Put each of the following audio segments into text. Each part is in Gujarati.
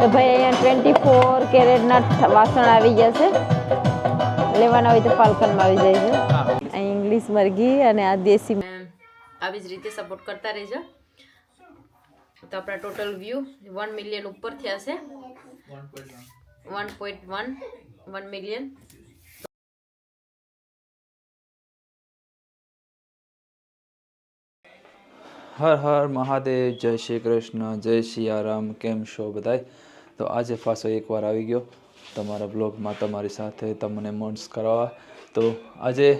તો ભાઈ અહીંયા ટ્વેન્ટી ફોર કેરેટના વાસણ આવી ગયા છે. લેવાના હોય તો ફાલ્કનમાં આવી જાય છે. અહીં ઇંગ્લિશ મરઘી અને આ દેશી આવી જ રીતે સપોર્ટ કરતા રહેજો. તો આપણા ટોટલ વ્યૂ વન મિલિયન ઉપર થયા છે. One point one one million હર હર મહાદેવ, જય શ્રી કૃષ્ણ, જય સિયારામ કેમ છો બધાય? તો આજે પાછો એકવાર આવી ગયો તમારા બ્લોગમાં તમારી સાથે તમને મોન્સ કરાવવા. તો આજે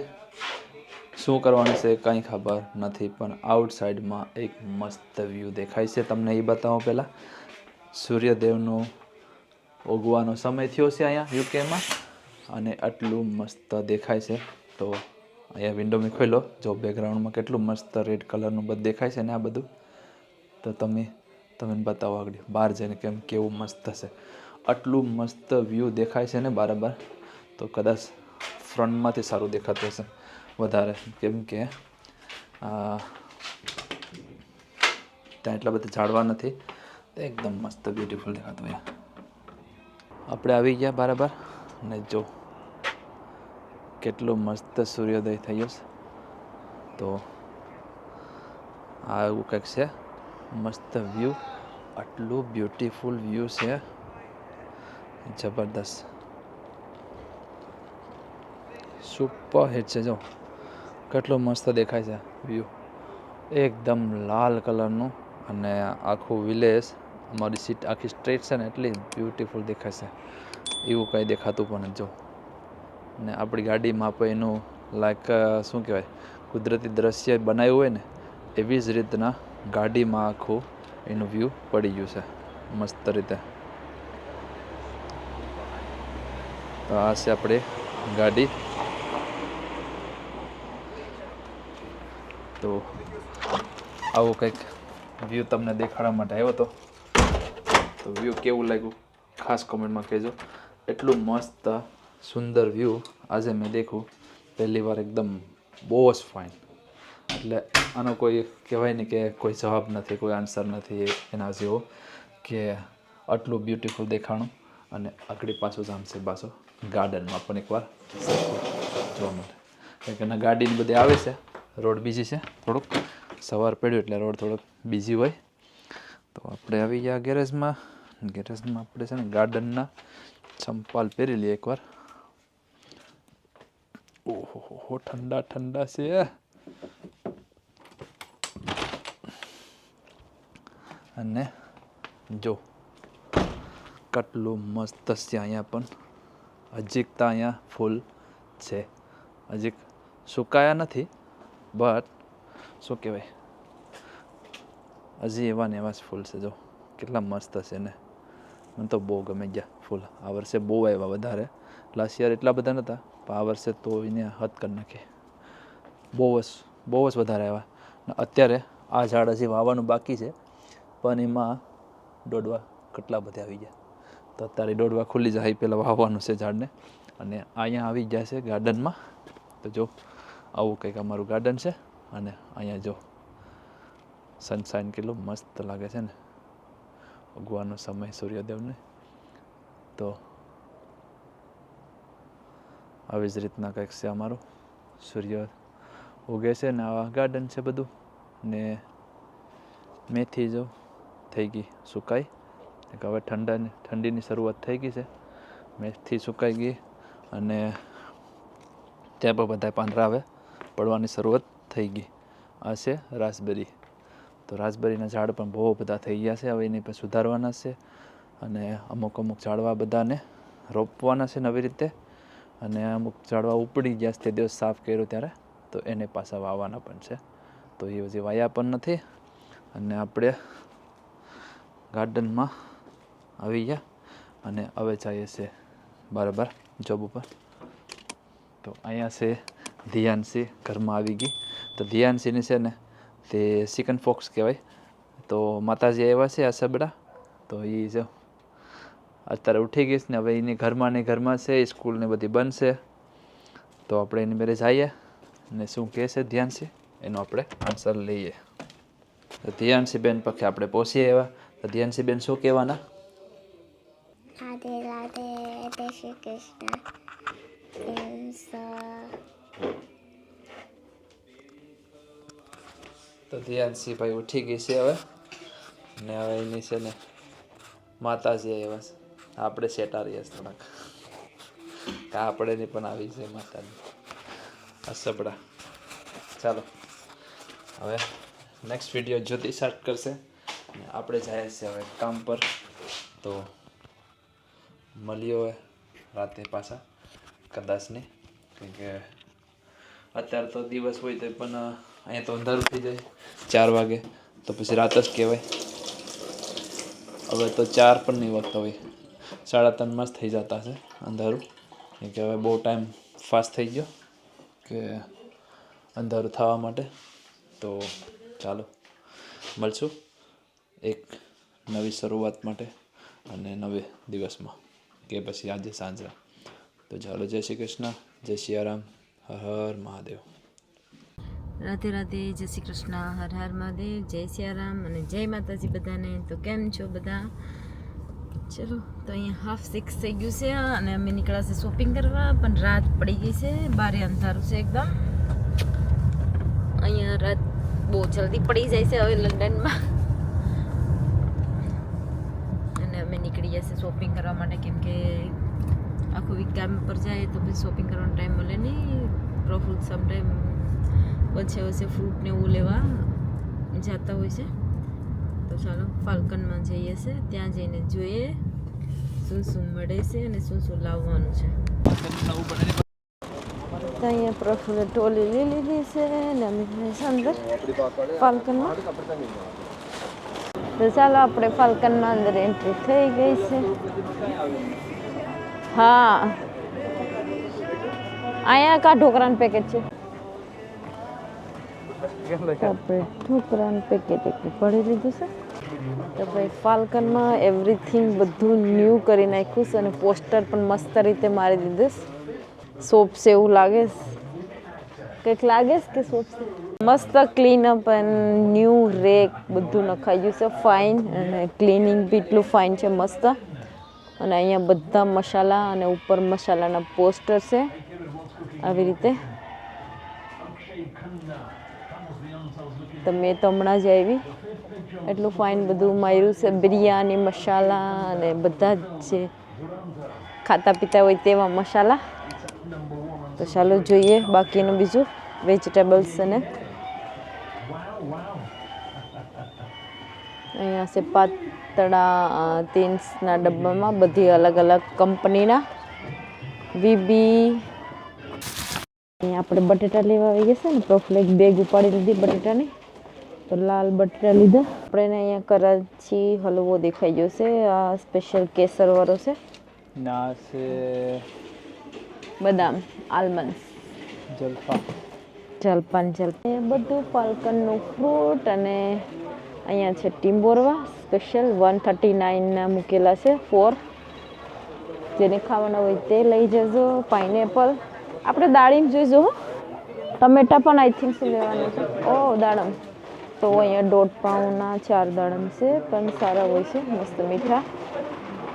શું કરવાનું છે કંઈ ખબર નથી, પણ આઉટસાઇડમાં એક મસ્ત વ્યૂ દેખાય છે તમને એ બતાવો પહેલાં. સૂર્યદેવનો ઉગવાનો સમય થયો છે અહીંયા યુકેમાં અને આટલું મસ્ત દેખાય છે. તો અહીંયા વિન્ડો મેં ખોલ્યો જો બેકગ્રાઉન્ડમાં કેટલું મસ્ત રેડ કલરનું બધું દેખાય છે ને આ બધું, તો તમે તમે બતાવો આગળ. બહાર જઈને કેમ કેવું મસ્ત હશે. આટલું મસ્ત વ્યૂ દેખાય છે ને બરાબર, તો કદાચ ફ્રન્ટમાંથી સારું દેખાતું હશે વધારે. કેમ કે ત્યાં એટલા બધા ઝાડવા નથી, તો એકદમ મસ્ત બ્યુટીફુલ દેખાતું હોય આપણે આવી ગયા બરાબર, ને જો કેટલો મસ્ત સૂર્યોદય થયો છે. તો આ એવું કંઈક છે. મસ્ત વ્યૂ આટલું બ્યુટીફુલ વ્યૂ છે. જબરદસ્ત. સુપર હિટ છે જો. કેટલો મસ્ત દેખાય છે વ્યૂ એકદમ લાલ કલરનું અને આખું વિલેજ અમારી સીટ આખી સ્ટ્રેટ છે ને, એટલી બ્યુટીફુલ દેખાય છે. એવું કંઈ દેખાતું પણ જો. ને આપણી ગાડીમાં પણ એનું લાઈક શું કહેવાય, કુદરતી દ્રશ્ય બનાવ્યું હોય ને, એવી જ રીતના ગાડીમાં આખું એનું વ્યૂ પડી ગયું છે, મસ્ત રીતે. તો આ છે આપણે ગાડી. તો આવું કંઈક વ્યૂ તમને દેખાડવા માટે આવ્યો હતો. તો વ્યૂ કેવું લાગ્યું? ખાસ કોમેન્ટમાં કહેજો. એટલું મસ્ત સુંદર વ્યૂ આજે મેં દેખું, પહેલી વાર એકદમ બહુ જ ફાઇન એટલે આનો કોઈ કહેવાય ને કે કોઈ જવાબ નથી, કોઈ આન્સર નથી એના જેવો કે આટલું બ્યુટીફુલ દેખાણું અને આગળ પાછું જામશે પાછો ગાર્ડનમાં પણ એકવાર જોવા મળે. કારણ કે એના ગાડીને બધી આવે છે રોડ બીજી છે થોડુંક. સવાર પડ્યું એટલે રોડ થોડોક બીજી હોય. તો આપણે આવી ગયા ગેરેજમાં ગેરેજમાં આપણે છે ને ગાર્ડનના ચંપાલ પહેરી લઈએ એકવાર. ઓહો, ઠંડા ઠંડા છે. અને જો, કેટલું મસ્ત છે અહીંયા પણ. હજીક તો અહીંયા ફૂલ છે. હજીક સુકાયા નથી બટ શું કહેવાય? હજી એવા ને એવા જ ફૂલ છે, જો. કેટલા મસ્ત છે ને. મને તો બહુ ગમે ગયા. ફૂલ આ વર્ષે બહુ આવ્યા વધારે. લાસ્ટ યર એટલા બધા નહોતા પણ આ વર્ષે તો એને હદ કરી નાખી. બહુ જ બહુ જ વધારે આવ્યા. અત્યારે આ ઝાડ હજી વાવવાનું બાકી છે, પણ એમાં દોડવા કેટલા બધા આવી ગયા. તો અત્યારે દોડવા ખુલ્લી જાય પહેલાં વાવવાનું છે ઝાડને. અને અહીંયા આવી ગયા છે ગાર્ડનમાં. તો જો, આવું કંઈક અમારું ગાર્ડન છે. અને અહીંયા જો સનશાઇન કેટલું મસ્ત લાગે છે ને. ભગવાનનો સમય સૂર્યદેવને. તો આવી જ રીતના કંઈક છે અમારું. સૂર્ય ઉગે છે ને આવા ગાર્ડન છે બધું ને મેથી જો થઈ ગઈ સુકાઈ. હવે ઠંડાની, ઠંડીની શરૂઆત થઈ ગઈ છે. મેથી સુકાઈ ગઈ અને ત્યાં પણ બધા પાંદરા હવે પડવાની શરૂઆત થઈ ગઈ. આ છે રાસબેરી. તો રાસબેરીના ઝાડ પણ બહુ બધા થઈ ગયા છે, હવે એની પર સુધારવાના છે. અને અમુક અમુક ઝાડવા બધાને રોપવાના છે નવી રીતે. અને અમુક ઝાડવા ઉપડી ગયા તે દિવસ સાફ કર્યો ત્યારે, તો એને પાછા વાવવાના પણ છે. તો એ હજી વાયા પણ નથી. અને આપણે ગાર્ડનમાં આવી ગયા અને હવે જઈએ છે બરાબર જોબ ઉપર. તો અહીંયા છે ધ્યાનસી ઘરમાં આવી ગઈ. તો ધ્યાનસીની છે ને, તે ચિકન ફોક્સ કહેવાય. તો માતાજી આવ્યા છે આ સબડા. તો એ જો અત્યારે ઉઠી ગઈશ ને હવે એની ઘરમાં ને ઘરમાં છે સ્કૂલ ને બધી બંધ છે. તો આપણે એની મેરે જઈએ ને શું કહે છે ધ્યાનસી? એનો આપણે આન્સર લઈએ. તો ધ્યાનસી બેન પખે આપણે પહોંચીએ એવા. તો બેન શું કહેવાના? રાધે રાધે જય શ્રી કૃષ્ણ. તો ધ્યાનસિંહ ભાઈ ઉઠી ગઈ છે હવે. ને હવે એની છે ને માતાજી આવ્યા છે. આપણે સેટા રહીએ છીએ થોડાક. કા આપણે ની પણ આવી છે માતાની. અસબડા ચાલો. હવે નેક્સ્ટ વીડિયો જ્યોતિ સ્ટાર્ટ કરશે. આપણે જાય છે હવે કામ પર. તો હોય રાતે પાછા. કદાચ નહીં કેમ કે અત્યારે તો દિવસ હોય તો પણ અહીંયા તો અંધારું થઈ જાય. ચાર વાગે. તો પછી રાત જ કહેવાય. હવે તો ચાર પણ નહીં વાગતા હોય. સાડા ત્રણમાં જ થઈ જતા છે અંધારું. કેમ કે હવે બહુ ટાઈમ ફાસ્ટ થઈ ગયો કે અંધારું થવા માટે. તો ચાલો, મળશું એક નવી શરૂઆત માટે અને નવે દિવસમાં. કે પછી આજે સાંજે. તો ચાલો, જય શ્રી કૃષ્ણ, જય સિયારામ હર હર મહાદેવ. રાધે રાધે, જય શ્રી કૃષ્ણ, હર હર મહાદેવ, જય સિયારામ અને જય માતાજી બધાને. તો કેમ છો બધા? ચલો, તો અહીંયા હાફ સિક્સ થઈ ગયું છે અને અમે નીકળ્યા છે શોપિંગ કરવા, પણ રાત પડી ગઈ છે, બારે અંધારું છે એકદમ. અહીંયા રાત બહુ જલ્દી પડી જાય છે હવે લંડનમાં. અને અમે નીકળી છે શોપિંગ કરવા માટે, કેમ કે આખું વીક કામ પર જાય તો પછી શોપિંગ કરવાનો ટાઈમ મળે નહીં. પ્રોફુલ સમ ટાઈમ વચ્ચે વચ્ચે ફ્રૂટ ને એવું લેવા જતા હોય છે. તો ચાલો, ફાલ્કનમાં જઈએ છે. ત્યાં જઈને જોઈએ શું શું મળે છે અને શું શું લાવવાનું છે. તો અહીંયા પ્રફુલ્લે ટોલી લઈ લીધી છે ને અમે અંદર ફાલ્કનમાં. તો ચાલો, આપણે ફાલ્કનમાં અંદર એન્ટ્રી થઈ ગઈ છે. હા. અહીંયા કા ઢોકરાનું પેકેટ છે. આપણે ઢોકરાનું પેકેટ એટલું ભરી લીધું છે. તો ભાઈ ફાલ્કનમાં એવરીથિંગ બધું ન્યૂ કરી નાખ્યું અને પોસ્ટર પણ મસ્ત રીતે મારી દીધું સોપ છે એવું લાગે કંઈક લાગે છે કે સોપ છે મસ્ત clean up and new rack બધું નખાઈ ગયું છે. ફાઇન અને ક્લિનિંગ બી એટલું ફાઇન છે, મસ્ત. અને અહીંયા બધા મસાલા અને ઉપર મસાલાના પોસ્ટર છે. આવી રીતે. તો મેં તો હમણાં જ આવી. એટલું ફાઇન બધું માર્યું છે. બિરયાની, મસાલા અને બધા જ જે ખાતા પીતા હોય તેવા મસાલા. તો ચાલો જોઈએ બાકીનું બીજું વેજીટેબલ્સ અને અહીંયા છે પાતળા તીન્સના ડબ્બામાં બધી અલગ અલગ કંપનીના. વીબી અહીંયા આપણે બટેટા લેવા આવી ગયા છે ને પ્રફુલ બેગ ઉપાડી લીધી બટેટાની. તો લાલ બટેટા લીધા. આપણે અહીંયા કરાચી હલવો દેખાઈ ગયો છે. આ સ્પેશિયલ કેસરવાળો છે. ના છે બદામ આલમંડ. જલપા. જલપાન જલપાન. એ બધું ફાલ્કનનું ફ્રૂટ અને અહીંયા છે ટીમ્બોરવા સ્પેશિયલ વન થર્ટી નાઇનના મૂકેલા છે. ફોર જેને ખાવાના હોય તે લઈ જજો. પાઇનેપલ આપણે દાળીમ જોઈજો હો. ટમેટા પણ આઈ થિંક લેવાનું છે? ઓ દાડમ. તો અહીંયા દોઢ પાઉના ચાર દાડમ છે પણ સારા હોય છે મસ્ત મીઠા.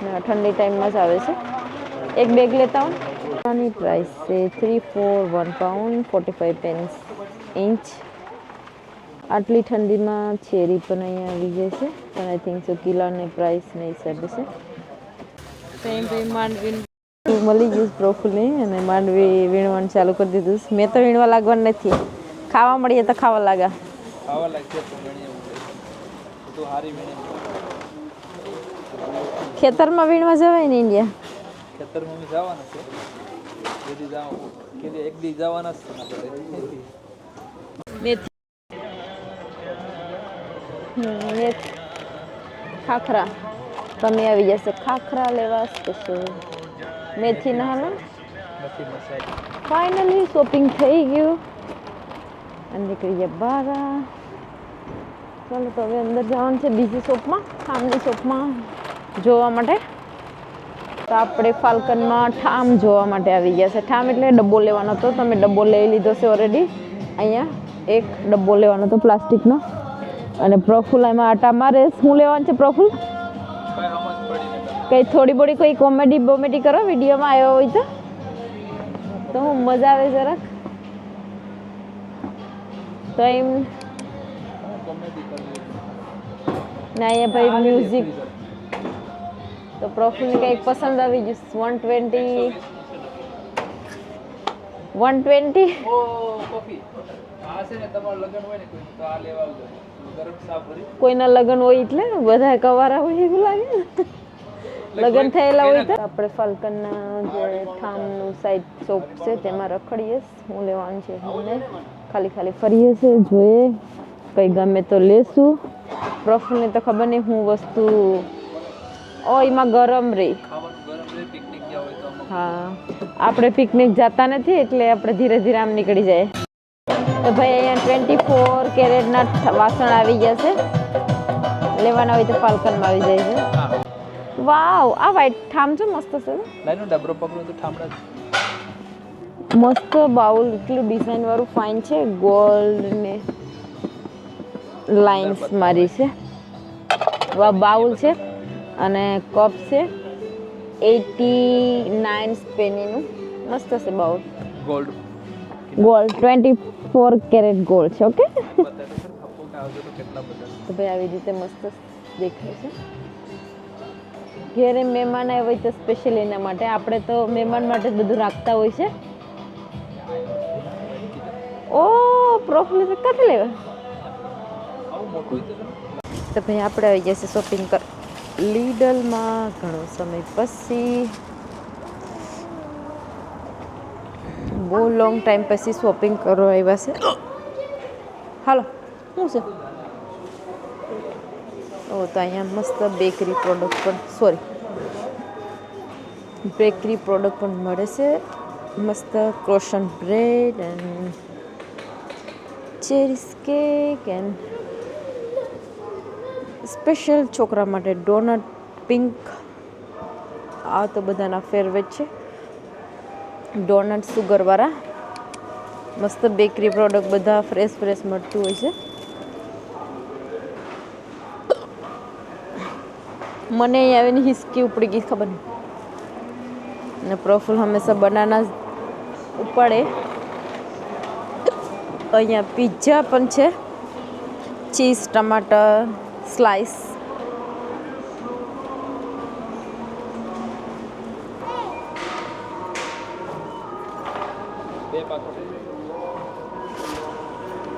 ને ઠંડી ટાઈમમાં જ આવે છે. એક બેગ લેતા હો આની પ્રાઇસ છે three four one pound forty five pence inch આટલી ઠંડીમાં ચેરી પણ અહીંયા આવી જાય છે પણ આઈ થિંક સો કિલાની પ્રાઇસ ને હિસાબે છે. કંઈ માંડવી મળી ગયું પ્રોફુલી અને માંડવી વીણવાનું ચાલુ કરી દીધું મેં તો વીણવા લાગવાનું નથી. ખાવા મળીએ તો ખાવા લાગા. ખાવા લાગશે તો ગણીએ તો હારી મીણી ખેતરમાં વીણવા જવાય ને ઇન્ડિયા? ખેતરમાં અમે જવાના છે. જેથી જાવ. કે એક દી જવાના છે ને આપણે. મેથી ખાખરા. તમે આવી જશે ખાખરા લેવા સ્પેશિયલ મેથી ના ફાઇનલી શોપિંગ થઈ ગયું. અને નીકળી ગયા બહાર ચાલો તો હવે અંદર જવાનું છે બીજી શોપમાં ઠામની શોપમાં જોવા માટે. તો આપણે ફાલ્કનમાં ઠામ જોવા માટે આવી ગયા છે. ઠામ એટલે ડબ્બો લેવાનો હતો. તમે ડબ્બો લઈ લીધો છે ઓલરેડી અહીંયા એક ડબ્બો લેવાનો હતો પ્લાસ્ટિકનો. અને પ્રફુલ એમાં આટા મારે. શું લેવાનું છે પ્રફુલ? કઈ થોડી બોડી કોઈ કોમેડી બોમેડી કરો? વિડીયોમાં આવ્યો હોય તો? તો હું મજા આવે જરાક. તો એમ ના અહીંયા ભાઈ મ્યુઝિક તો પ્રોફિલને કંઈક પસંદ આવી ગયું. વન ટ્વેન્ટી વન ટ્વેન્ટી કોઈના લગ્ન હોય એટલે બધા કવારા હોય એવું લાગે. લગ્ન થયેલા હોય તો આપણે ફાલ્કનના જે ઠામનું સાઈડ શોપ છે તેમાં રખડીએ. હું લેવાનું છે મને ખાલી ખાલી ફરીએ છે જોઈએ. કંઈ ગમે તો લેશું. પ્રફુલને તો ખબર નહીં હું વસ્તુ ઓ એમાં ગરમ રહી. હા. આપણે પિકનિક જતા નથી એટલે આપણે ધીરે ધીરે આમ નીકળી જાય. તો ભાઈ અહીંયા ટ્વેન્ટી ફોર કેરેટના વાસણ આવી ગયા છે. લેવાના હોય તો ફાલ્કનમાં આવી જાય છે. વાવ આ વાઈટ ઠામ છે મસ્ત છે. લાઈનો ડબરો પકડો તો ઠામડા. મસ્ત બાઉલ એટલું ડિઝાઇનવાળું ફાઇન છે. ગોલ્ડ ને લાઇન્સ મારી છે. બાઉલ છે અને કપ છે. એટી નાઇન સ્પેનીનું મસ્ત છે bowl. Gold gold twenty four carat gold છે ઓકે તો ભાઈ આવી રીતે મસ્ત દેખાય છે. ઘેરે મહેમાન આવ્યા હોય તો સ્પેશિયલ એના માટે. આપણે તો મહેમાન માટે જ બધું રાખતા હોય છે. ઓ પ્રોફિલ ક્યાંથી લેવા? તો ભાઈ, આપણે આવી જશે શોપિંગ કર, લીડલમાં ઘણો સમય પછી. બહુ લોંગ ટાઈમ પછી શોપિંગ કરવા આવ્યા છે. હાલો શું છે? ઓ, તો અહીંયા મસ્ત બેકરી પ્રોડક્ટ પણ સોરી બેકરી પ્રોડક્ટ પણ મળે છે. મસ્ત croissant bread and cherries cake and special છોકરા માટે ડોનટ, પિંક, આ તો બધાના ફેવરેટ છે. ડોનટ સુગરવાળા મસ્ત બેકરી પ્રોડક્ટ બધા ફ્રેશ ફ્રેશ મળતું હોય છે. મને અહીં આવીને હિસકી ઉપડી ગઈ ખબર ને પ્રફુલ હંમેશા બનાના ઉપાડે. અહીંયા પિઝા પણ છે. ચીઝ ટમાટર સ્લાઈસ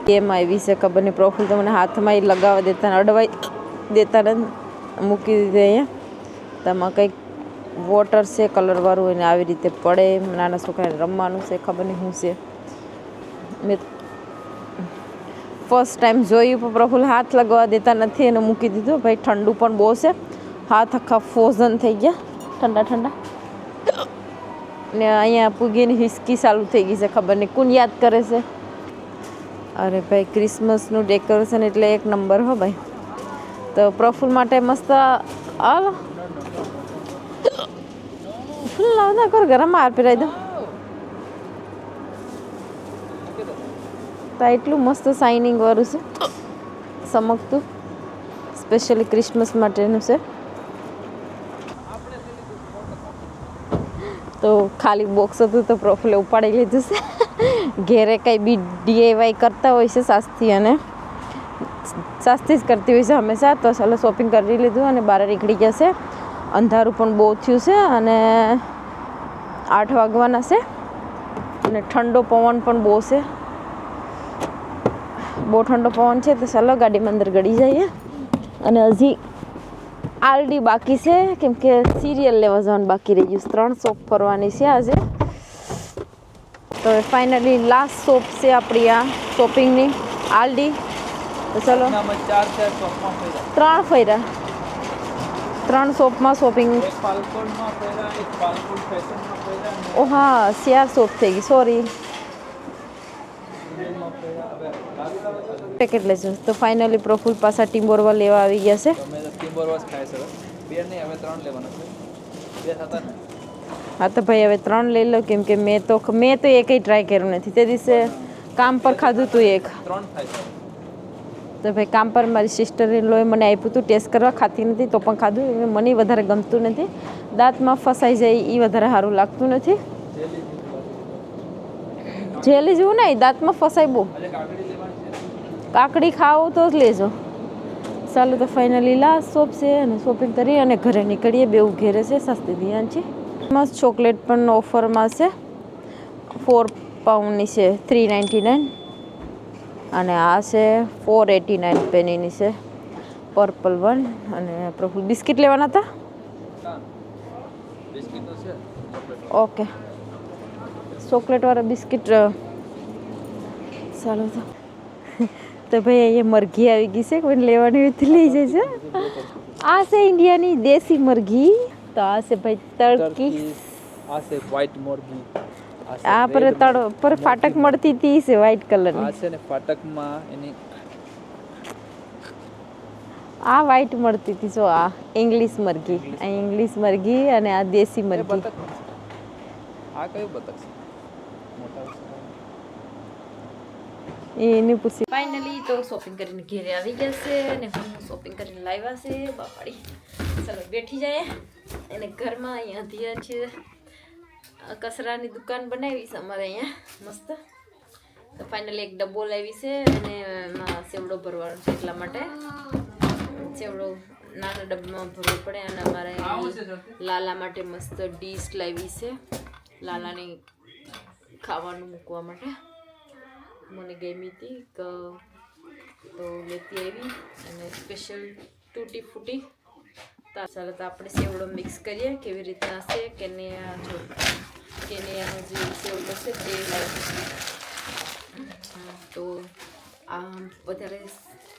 કેમ આવી છે, ખબર નહીં પ્રોફિલ તો મને હાથમાં એ લગાવવા દેતા અડવાઈ દેતા ને મૂકી દીધી અહીંયા. તેમાં કંઈક વોટર છે કલરવાળું એને આવી રીતે પડે. નાના છોકરાને રમવાનું છે, ખબર નહીં શું છે. મેં ફર્સ્ટ ટાઈમ જોયું પણ પ્રફુલ હાથ લગાવવા દેતા નથી એને મૂકી દીધું. ભાઈ, ઠંડુ પણ બહુ છે. હાથ આખા ફ્રોઝન થઈ ગયા. ઠંડા ઠંડા. ને અહીંયા પૂગીને હિસકી ચાલુ થઈ ગઈ છે, ખબર નહીં. કોણ યાદ કરે છે? અરે ભાઈ ક્રિસમસનું ડેકોરેશન એટલે એક નંબર હો ભાઈ. તો પ્રફુલ માટે મસ્ત આવ ફૂલ લાવ ના કર, ગરમ હાર પહેરાવી દો. તો એટલું મસ્ત શાઇનિંગ વાળું છે. ચમકતું સ્પેશિયલી ક્રિસમસ માટેનું છે. તો ખાલી બોક્સ હતું તો પ્રોફિલે ઉપાડી લીધું છે. ઘેરે કંઈ બી ડીએવાય કરતા હોય છે સાસ્તી અને સાસ્તી જ કરતી હોય છે હંમેશા. તો ચાલો શોપિંગ કરી લીધું અને બહાર નીકળી ગયા છે. અંધારું પણ બહુ થયું છે અને આઠ વાગવાના છે. અને ઠંડો પવન પણ બહુ છે. બહુ ઠંડો પવન છે તો ચાલો ગાડીમાં અંદર ગળી જઈએ. અને હજી આલડી બાકી છે કેમ કે સિરિયલ લેવા જવાનું બાકી રહી ગયું ત્રણ શોપ ફરવાની છે આજે. તો ફાઇનલી લાસ્ટ શોપ છે આપણી આ શોપિંગની આલડી. તો ચલો. ત્રણ ફર્યા ત્રણ શોપમાં શોપિંગ ઓ હા શિયાર શોપ થઈ ગઈ સોરી સ્ટુડિયોમાં ફર્યા હવે લાસ્ટ આવે પેકેટ છે તો ફાઇનલી પ્રફુલ પાછા ટીમ્બોરવા લેવા આવી ગયા છે. તો હા તો ભાઈ હવે ત્રણ લઈ લો કેમ કે મેં તો મેં તો એકેય ટ્રાય કર્યું નથી. તે દિવસે કામ પર ખાધું હતું એક. તો ભાઈ કામ પર મારી સિસ્ટરે લોએ મને આપ્યું હતું ટેસ્ટ કરવા ખાતી નથી તો પણ ખાધું. એટલે મને વધારે ગમતું નથી. દાંતમાં ફસાઈ જાય એ વધારે સારું લાગતું નથી. જેલી જેવું નહીં દાંતમાં ફસાય બહુ. કાકડી ખાઓ તો જ લેજો. ચાલો તો ફાઇનલી લાસ્ટ શોપ છે અને શોપિંગ કરી અને ઘરે નીકળીએ. બેવું ઘેરે છે સસ્તી ધ્યાન છે. મસ્ત ચોકલેટ પણ ઓફરમાં છે. ફોર પાઉન્ડની છે થ્રી નાઇન્ટી નાઇન અને આ છે ફોર એટી નાઇન પેનીની છે. પર્પલ વન અને પ્રફુલ બિસ્કિટ લેવાના હતા? ઓકે. ચોકલેટવાળા બિસ્કિટ ચાલો તો. તો ભાઈ અહીંયા મરઘી આવી ગઈ છે કોઈને લેવાની હોય તો લઈ જજો. આ છે ઇન્ડિયાની દેશી મરઘી. તો આ છે ભાઈ તડકી આ છે વ્હાઈટ મરઘી. આ પર તળ પર ફાટક મળતી હતી છે વ્હાઈટ આ કલરની છે ને ફાટકમાં એની આ વ્હાઈટ મળતી હતી જો આ ઇંગ્લિશ મરઘી. આ ઇંગ્લિશ મરઘી અને આ દેશી મરઘી. આ કયું બતક છે? મોટા એની પૂછી ફાઇનલી તો શોપિંગ કરીને ઘેરે આવી ગયા છે અને હું શોપિંગ કરીને લાવ્યા છે બાપાડી ચલો બેઠી જાય. અને ઘરમાં અહીંયા ધ્યાન છે. આ કચરાની દુકાન બનાવી છે અમારે અહીંયા. મસ્ત. તો ફાઇનલી એક ડબ્બો લાવી છે અને એમાં સેવડો ભરવાનો છે એટલા માટે. સેવડો નાના ડબ્બામાં ભરવો પડે અને અમારે લાલા માટે મસ્ત ડીશ લાવી છે. લાલાની ખાવાનું મૂકવા માટે. મને ગમી હતી તો તો લેતી આવી અને સ્પેશિયલ તૂટી ફૂટી. તો, ચાલો તો આપણે સેવડો મિક્સ કરીએ, કેવી રીતના છે કેનિયા જો કેનિયાનો જે સેવડો છે તે તો આ વધારે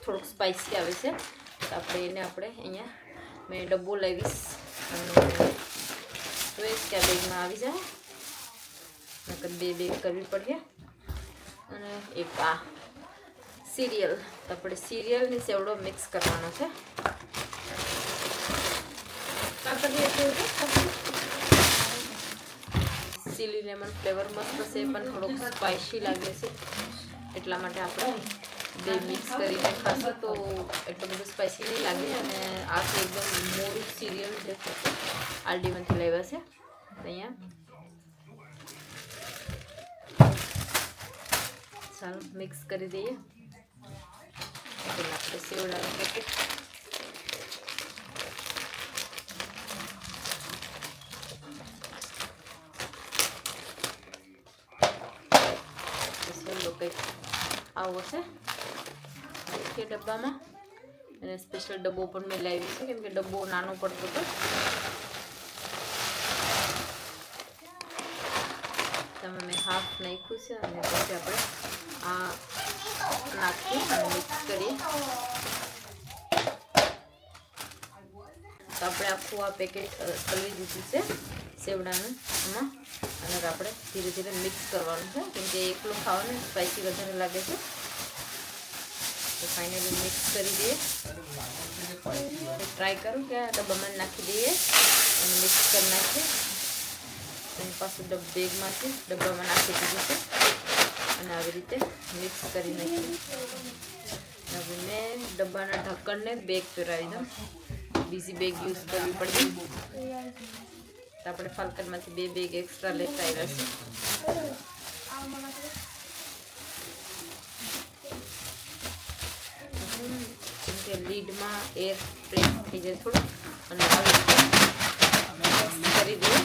થોડોક સ્પાઇસી આવે છે. તો આપણે એને આપણે અહીંયા મેં ડબ્બો લાવીશ અને જોઈશ કે આ આવી જાય. નકર બે બેગ કરવી પડશે અને એક આ સિરિયલ, આપણે સિરિયલની સેવડો મિક્સ કરવાનો છે. સીલી લેમન ફ્લેવર મસ્ત છે, પણ થોડોક સ્પાઇસી લાગે છે. એટલા માટે આપણે બે મિક્સ કરીને ખાશું તો એટલું બધું સ્પાઇસી નહીં લાગે અને આ એકદમ મોડું સિરિયલ છે. આરડીમાંથી લાવ્યા છે. અહીંયા ચાલો મિક્સ કરી દઈએ. આપણે પેકેટ સેવડો કંઈક આવો છે. કે ડબ્બામાં. અને સ્પેશિયલ ડબ્બો પણ મેં લાવી છે, કેમ કે ડબ્બો નાનો પડતો હતો. તમે મેં હાફ નાખ્યું છે, અને પછી આપણે નાખી મિક્સ કરીએ. તો આપણે આખું આ પેકેટ કરી દીધું છે સેવડાનું એમાં અને આપણે ધીરે ધીરે મિક્સ કરવાનું છે. કેમ કે એકલું ખાવાનું સ્પાઇસી વધારે લાગે છે. તો ફાઇનલી મિક્સ કરી દઈએ. ટ્રાય કરું કે ડબ્બામાં નાખી દઈએ અને મિક્સ કરી નાખીએ. એની પાછું ડબ બેગમાંથી ડબ્બામાં નાખી દીધું છે. અને આવી રીતે મિક્સ કરી નાખીએ હવે મેં ડબ્બાના ઢક્કણને બેગ પહેરાવી દઉં. બીજી બેગ યુઝ કરવી પડશે. તો આપણે ફાલ્કનમાંથી બે બેગ એક્સ્ટ્રા લેતા આવ્યા છે. કે લીડમાં એર પ્રેસ થઈ જાય થોડું. અને કરી દઈએ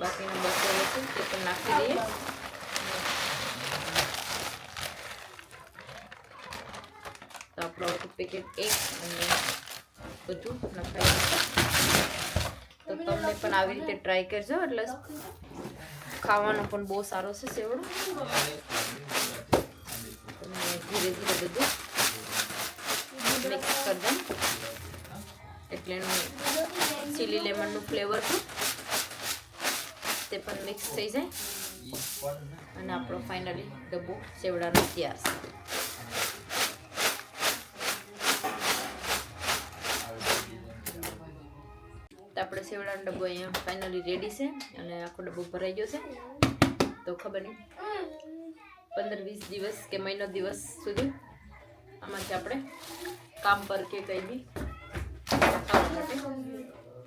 બાકીના બચેલો છે તે પણ નાખી દઈએ તો આપણું આખું પેકેટ એક અને બધું નખાઈ તો તમને પણ આવી રીતે ટ્રાય કરજો, એટલે ખાવાનો પણ બહુ સારો છે સેવડો તમે ધીરે ધીરે બધું મિક્સ કરી દઉં. એટલે એનું ચીલી લેમનનું ફ્લેવર તે પણ મિક્સ થઈ જાય. અને આપણો ફાઇનલી ડબ્બો સેવડાનો તૈયાર છે. તો આપણે સેવડાનો ડબ્બો અહીંયા ફાઇનલી રેડી છે અને આખો ડબ્બો ભરાઈ ગયો છે. તો ખબર નહીં. પંદર વીસ દિવસ કે મહિનો દિવસ સુધી આમાંથી આપણે કામ પર કે કંઈ બી ખાવા માટે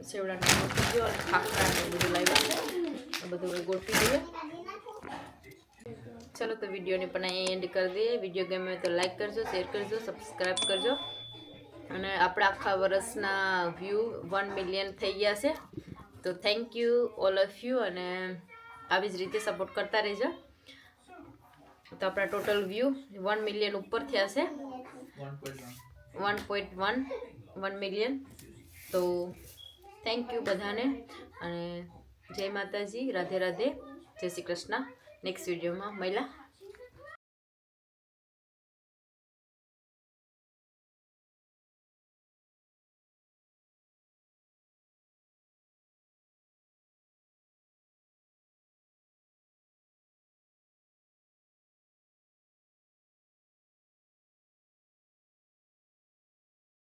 સેવડાનો ગોઠવી દો અને ખાખરાને બધું લાવ્યું છે. બધું ગોઠવી દઈએ. ચલો તો વિડીયોને પણ અહીં એન્ડ કરી દઈએ. વીડિયો ગમે તો લાઈક કરજો શેર કરજો સબસ્ક્રાઈબ કરજો. અને આપણા આખા વર્ષના વ્યૂ વન મિલિયન થઈ ગયા છે. તો thank you all of you અને આવી જ રીતે સપોર્ટ કરતા રહેજો. તો આપણા ટોટલ વ્યૂ વન મિલિયન ઉપર થયા છે. One point one one million તો થેન્ક યુ બધાને. અને જય માતાજી રાધે રાધે. જય શ્રી કૃષ્ણ. નેક્સ્ટ વિડીયોમાં મળ્યા.